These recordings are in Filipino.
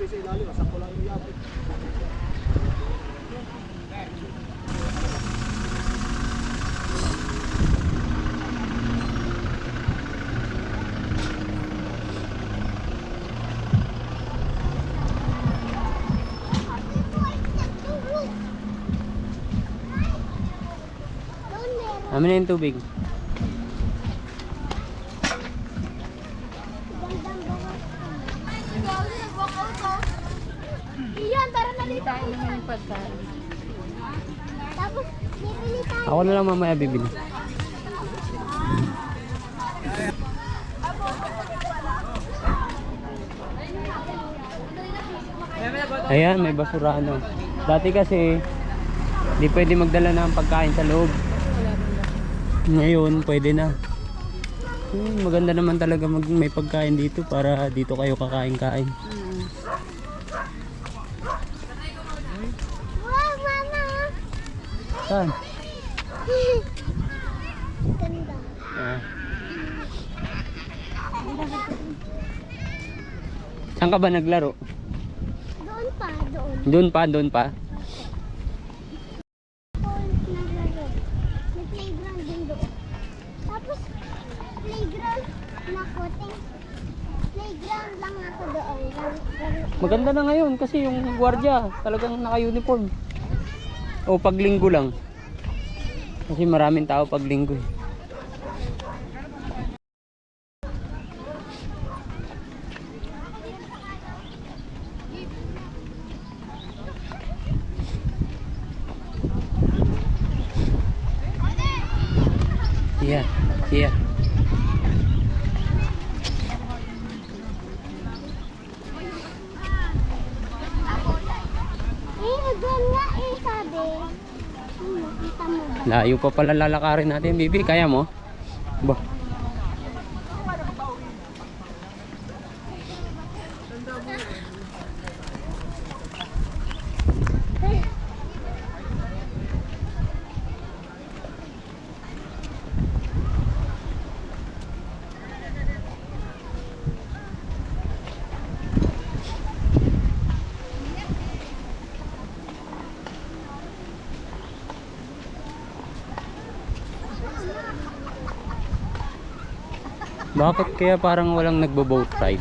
Space sa ilalim, masakto lang yung yapit. Amin na yung tubig. Na lang mamaya bibili. Ayan, may basura ano. Dati kasi, di pwede magdala ng pagkain sa loob. Ngayon, pwede na. Hmm, maganda naman talaga mag may pagkain dito para dito kayo kakain-kain. Saan? Ganda. Ah. Saan ka ba naglaro? Doon pa, doon. Doon pa, doon pa. Naglaro. May playground din doon. Tapos, playground na kuting. Playground lang ako doon. Maganda na ngayon kasi yung gwardiya talagang naka-uniform. O paglinggo lang. Kasi maraming tao paglinggo. eh. Iya, iya. Eh, doon nga eh, sabi. Hmm, nakita mo ba? Layo pa pala lalakarin natin, bibi. Kaya mo? Ba? Bakit kaya parang walang nagbo-boat ride?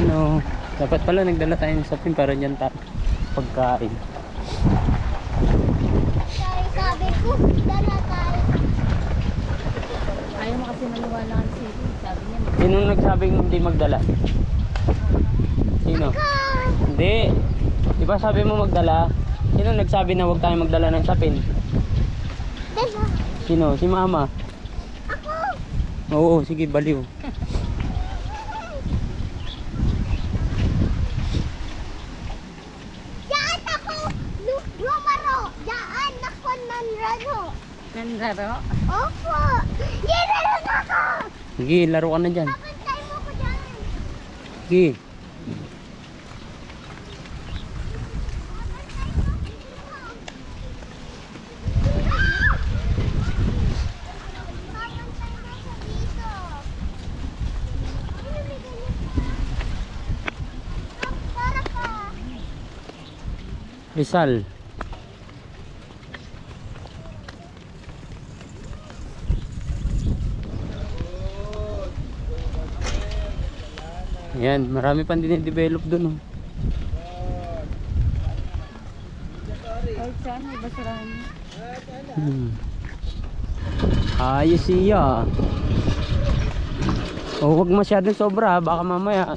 Ano, dapat pala nagdala tayo ng sapin para dyan ta pagkain. Sabi, sabi ko, dala tayo. Ayaw mo kasi maniwala ng city. Sabi niya, Sino nagsabing hindi magdala? Sino? Hindi. Di ba sabi mo magdala? Sino nagsabi na huwag tayo magdala ng sapin? dala. Sino? Si mama. Ako. Oo, sige, baliw. nandaro. Opo. Ginalun ako. Sige, laro ka na dyan. Pantay mo ko dyan. Sige. Rizal. Ayan, marami pang dinidevelop dun oh. Hmm. Ayos siya. Oh, wag masyadong sobra, baka mamaya.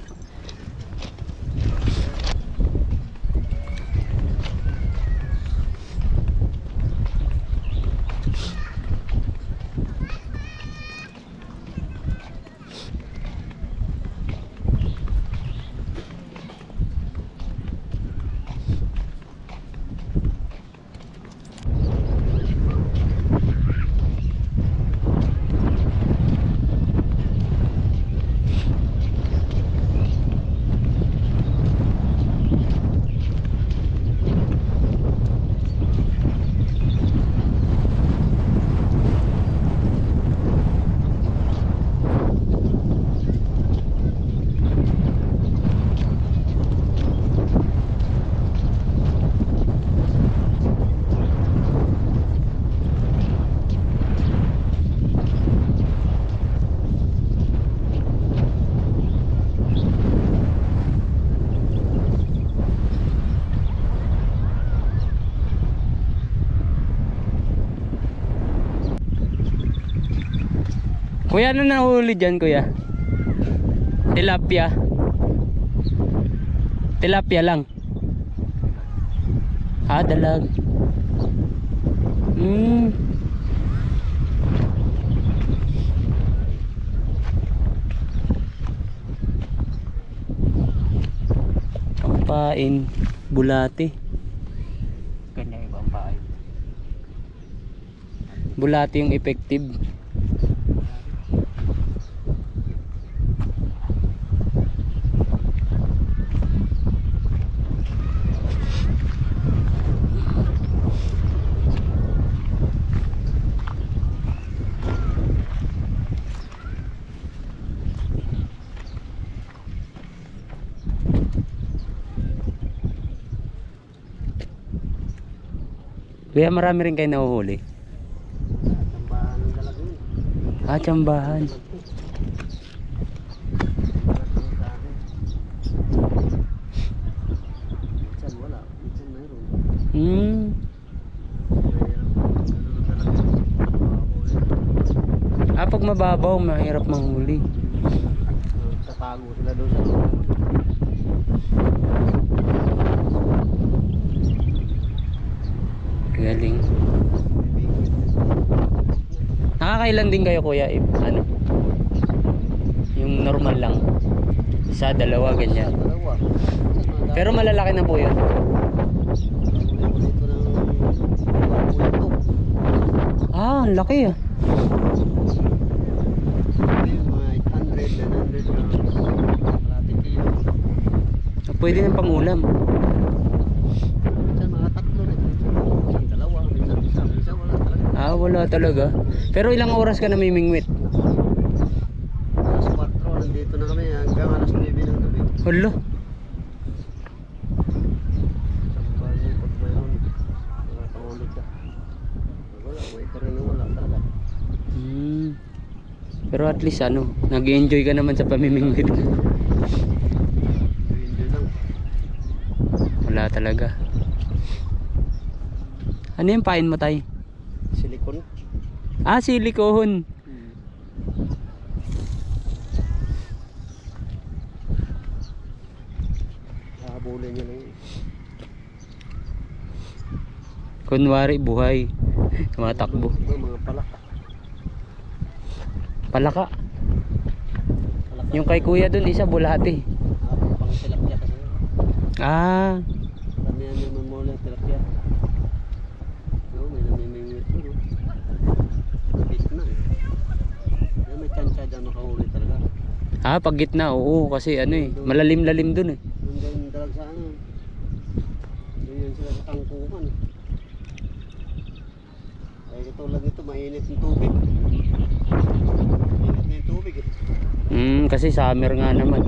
Kuya, ano nahuli dyan, kuya? Tilapia. Tilapia lang. Ah, dalag. Hmm. Pampain, bulati. Kanya ibang pain. Bulati yung effective. Kaya marami rin kayo nahuhuli. Ah, mayroon. Hmm. Ah, pag mababaw, mahirap manghuli. Tatago sila doon sa Galing. Nakakailan din kayo kuya if ano? Yung normal lang. Sa dalawa ganyan. Pero malalaki na po yun. Ah, ang laki ah. Mga 800, 900 na kalating kilo. Pwede ng pangulam. Minsan mga tatlo rin. Minsan dalawa, minsan isa, minsan wala talaga. Ah, wala talaga. Pero ilang oras ka namimingwit? Alas 4, nandito na kami hanggang alas 9 ng gabi. Hala. Hmm. Pero at least ano, nag-enjoy ka naman sa pamimingwit. Wala talaga. Ano yung pain mo tay? Silicone. Ah, silikon. Hahabulin niya lang. Kunwari buhay. Tumatakbo. Mga palak. Palaka. Palak. Yung kay kuya dun isa bulati. Ah, pang tilapia kasi. Ah, Kami yan yung mamulang tilapia. No, may namimingwit ko, no? Fish na eh. Yan, may makahuli talaga. ah pag gitna oo kasi ano eh, malalim-lalim dun eh. Nandun dalag sa ano. Doon yan sila sa tangkukan. Ay katulad nito, mainit yung tubig. Mainit na yung tubig eh. Hmm, kasi summer nga naman.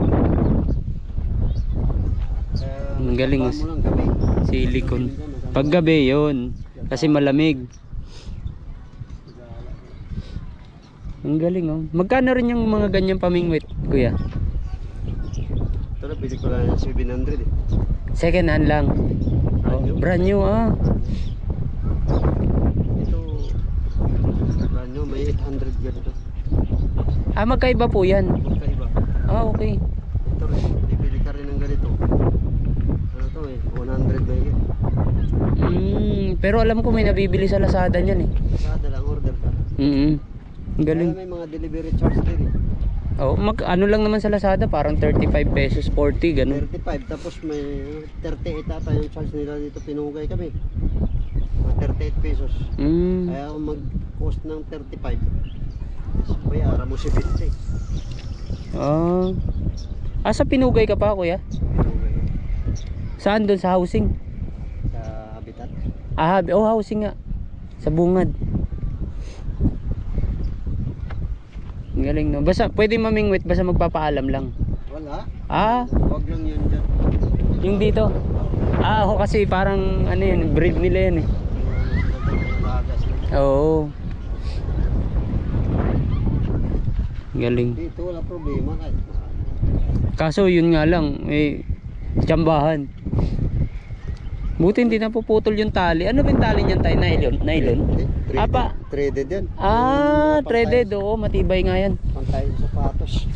Ang galing. Silikon. Pag gabi yun, kasi malamig. Ang galing oh. Magkano rin yung mga ganyang pamingwit, kuya? Na, pili ko lang yung 700 eh. Second hand lang. Oh, brand new ah. Ito, brand new, may 800 ganito. Ah, magkaiba po yan. Magkaiba. Ah, okay. Ito rin, bibili ka rin ng ganito. Ano to eh, 100 na yun. Mm, pero alam ko may nabibili sa Lazada niyan eh. Kasada lang, order ka. Mm. Ang galing. Kaya may mga delivery charge din eh. Oh, mag ano lang naman sa Lazada, parang 35 pesos, 40 ganun. 35, tapos may 38 ata yung charge nila dito, pinugay kami. Mga 38 pesos. Mm. Kaya mag-cost ng 35, bayaran mo si 50. Ah. Ah, sa Pinugay ka pa, kuya? Pinugay. Saan doon sa housing? Sa habitat. Ah, oh, housing nga. Sa bungad. Galing no. Basta pwede mamingwit basta magpapaalam lang. Wala. Ah, Huwag lang yun dyan. yung dito. Ah, ako kasi parang ano yun, breed nila yan eh. Oo. Galing. Dito wala problema kahit Kaso yun nga lang, eh, tsambahan. Buti hindi na puputol yung tali. Ano ba yung tali niyan tayo? Nylon? Nylon? Apa? Traded yan. Ah, Pantay- threaded. Oo, matibay nga yan. Pantay sa sapatos.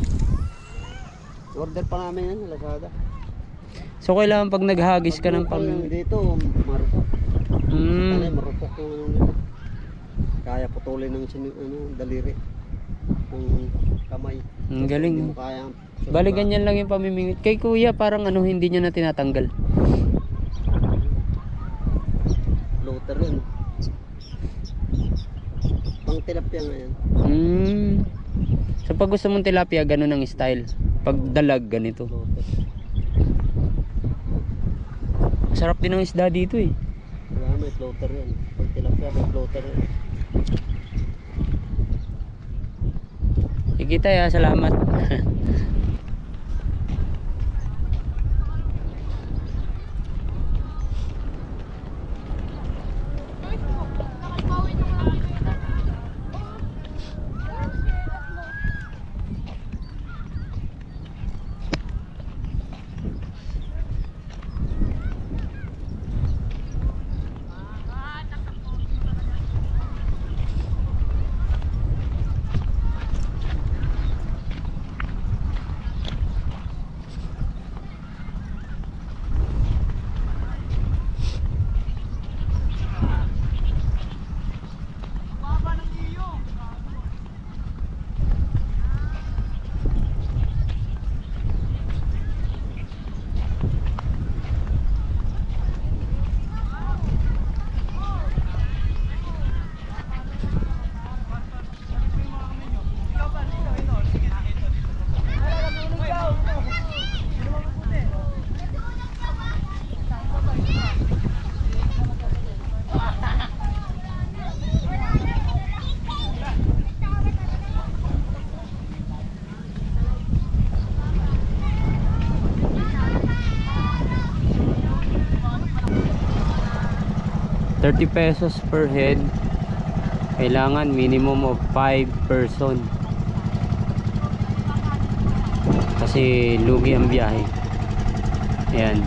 Order pa namin yan, Lazada. So, kailangan pag naghagis ka ng Pag pam... dito, marupok. Mm. Ano, marupok yung ano nila. Kaya putulin ng sinu, ano, daliri. Ng kamay. Ang galing. Hindi mo kaya. Bali, ganyan lang yung pamimingit. Kay kuya, parang ano, hindi niya na tinatanggal. Floater yun. Pang tilapia nga yan. Mm. So, pag gusto mong tilapia, ganun ang style. Pag dalag, ganito. Sarap din ang isda dito eh. Wala may floater yan. Pag tilapia, may floater yan. Sige tayo, salamat. Thirty pesos per head. Kailangan minimum of 5 person. Kasi lugi ang biyahe. Ayan.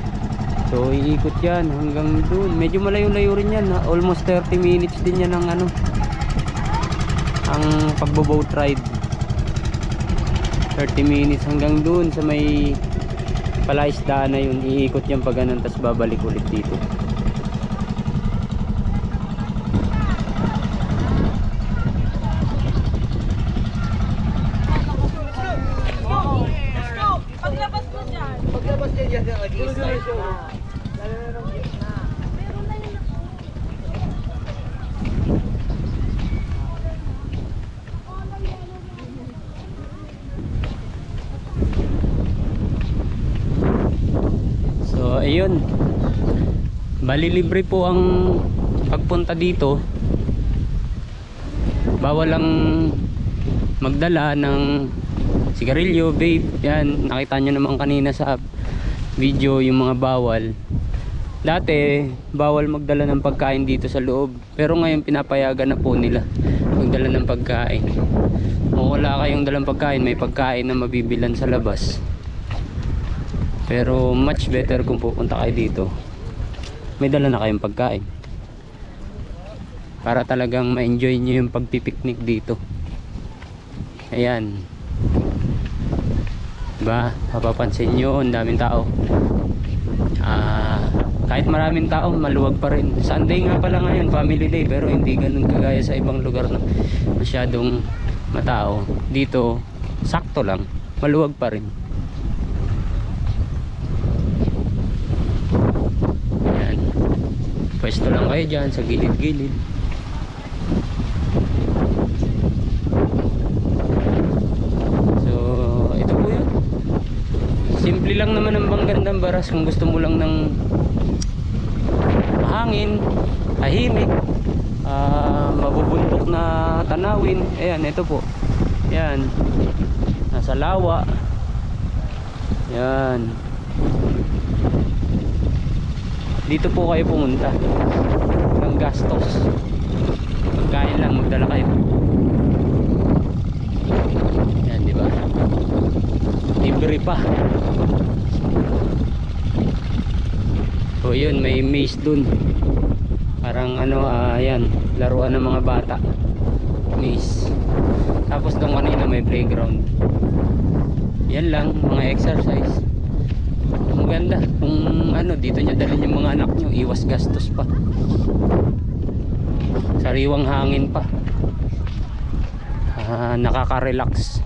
So iikot yan hanggang doon. Medyo malayo-layo rin yan. Almost 30 minutes din yan ang ano. Ang pagbo-boat ride. 30 minutes hanggang doon sa may palaisdaan na yun. Iikot yan pag ganun babalik ulit dito. So, ayun. Bali libre po ang pagpunta dito. Bawal lang magdala ng sigarilyo, vape. Yan, nakita nyo naman kanina sa video yung mga bawal. Dati, bawal magdala ng pagkain dito sa loob. Pero ngayon pinapayagan na po nila magdala ng pagkain. Kung wala kayong dalang pagkain, may pagkain na mabibilan sa labas. Pero much better kung pupunta kayo dito. May dala na kayong pagkain. Para talagang ma-enjoy nyo yung pagpipiknik dito. Ayan. Diba? Mapapansin nyo, ang daming tao. Ah, kahit maraming tao, maluwag pa rin. Sunday nga pala ngayon, family day, pero hindi ganun kagaya sa ibang lugar na masyadong matao. Dito, sakto lang. Maluwag pa rin. Ayan. Pwesto lang kayo dyan sa gilid-gilid. So, ito po yun. Simple lang naman ang Banggandang Baras kung gusto mo lang ng mahangin, tahimik, ah, mabubuntok na tanawin. Ayan, ito po. Ayan. Nasa lawa. Ayan. Dito po kayo pumunta. Ng gastos. Pagkain lang, magdala kayo. Yan, di ba? Libre pa. So, yun. may maze dun parang ano yan laruan ng mga bata maze tapos doon kanina may playground yan lang mga exercise maganda kung ano dito nyo dalhin yung mga anak nyo iwas gastos pa. Sariwang hangin pa. Ah, nakaka-relax.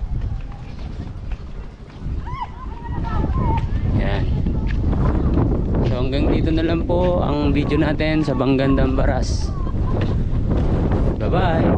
Yan. So hanggang dito na lang po ang video natin sa Banggandang Baras. Bye bye